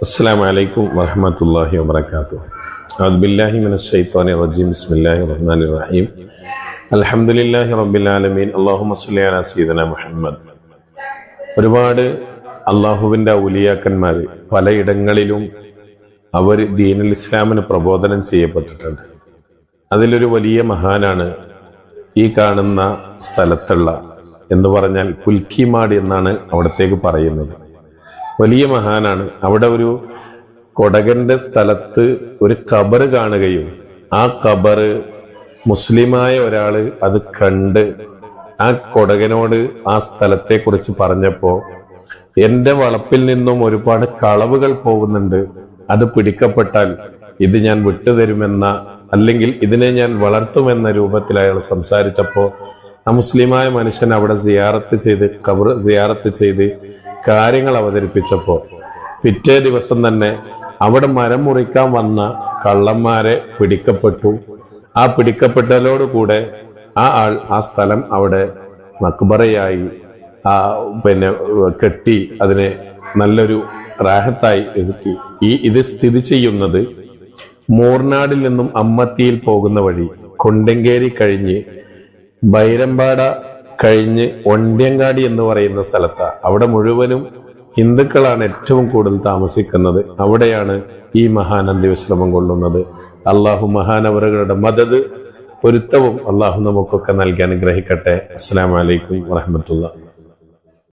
السلام عليكم ورحمة الله وبركاته أعوذ بالله من الشيطان الرجيم بسم الله الرحمن الرحيم الحمد لله رب العالمين اللهم صل على سيدنا محمد ഒരുപാട് അള്ളാഹുവിൻ്റെ ഔലിയാക്കന്മാർ പലയിടങ്ങളിലും അവർ ദീനുൽ ഇസ്ലാമിന് പ്രബോധനം ചെയ്യപ്പെട്ടിട്ടുണ്ട് അതിലൊരു വലിയ മഹാനാണ് ഈ കാണുന്ന സ്ഥലത്തുള്ള എന്ന് പറഞ്ഞാൽ പുൽക്കിമാട് എന്നാണ് അവിടത്തേക്ക് പറയുന്നത് വലിയ മഹാനാണ്. അവിടെ ഒരു കൊടകന്റെ സ്ഥലത്ത് ഒരു ഖബർ കാണുകയും ആ ഖബർ മുസ്ലിമായ ഒരാൾ അത് കണ്ട് ആ കൊടകനോട് ആ സ്ഥലത്തെ കുറിച്ച് പറഞ്ഞപ്പോ എന്റെ വളപ്പിൽ നിന്നും ഒരുപാട് കളവുകൾ പോകുന്നുണ്ട്. അത് പിടിക്കപ്പെട്ടാൽ ഇത് ഞാൻ വിട്ടുതരുമെന്ന അല്ലെങ്കിൽ ഇതിനെ ഞാൻ വളർത്തുമെന്ന രൂപത്തിൽ അയാൾ സംസാരിച്ചപ്പോ ആ മുസ്ലിമായ മനുഷ്യൻ അവിടെ സിയാറത്ത് ചെയ്ത് കബർ സിയാറത്ത് ചെയ്ത് കാര്യങ്ങൾ അവതരിപ്പിച്ചപ്പോൾ പിറ്റേ ദിവസം തന്നെ അവിടെ മരം മുറിക്കാൻ വന്ന കള്ളന്മാരെ പിടിക്കപ്പെട്ടു. ആ പിടിക്കപ്പെട്ടതോടുകൂടെ ആ ആൾ ആ സ്ഥലം അവിടെ മക്ബറയായി ആ പിന്നെ കെട്ടി അതിനെ നല്ലൊരു റാഹത്തായി ഒതുക്കി ഈ ഇത് സ്ഥിതി ചെയ്യുന്നത് മൂർനാടിൽ നിന്നും അമ്മത്തിയിൽ പോകുന്ന വഴി കൊണ്ടങ്കേരി കഴിഞ്ഞ് ബൈരമ്പാട കഴിഞ്ഞ് ഒണ്ട്യങ്കാടി എന്ന് പറയുന്ന സ്ഥലത്താണ് അവിടെ മുഴുവനും ഹിന്ദുക്കളാണ് ഏറ്റവും കൂടുതൽ താമസിക്കുന്നത്. അവിടെയാണ് ഈ മഹാനന്ദി അന്ത്യവിശ്രമം കൊള്ളുന്നത്. അള്ളാഹു മഹാനവറുകളുടെ മദത് പൊരുത്തവും അള്ളാഹു നമുക്കൊക്കെ നൽകി അനുഗ്രഹിക്കട്ടെ. അസ്സാം വലൈക്കും വാഹമത്തുള്ള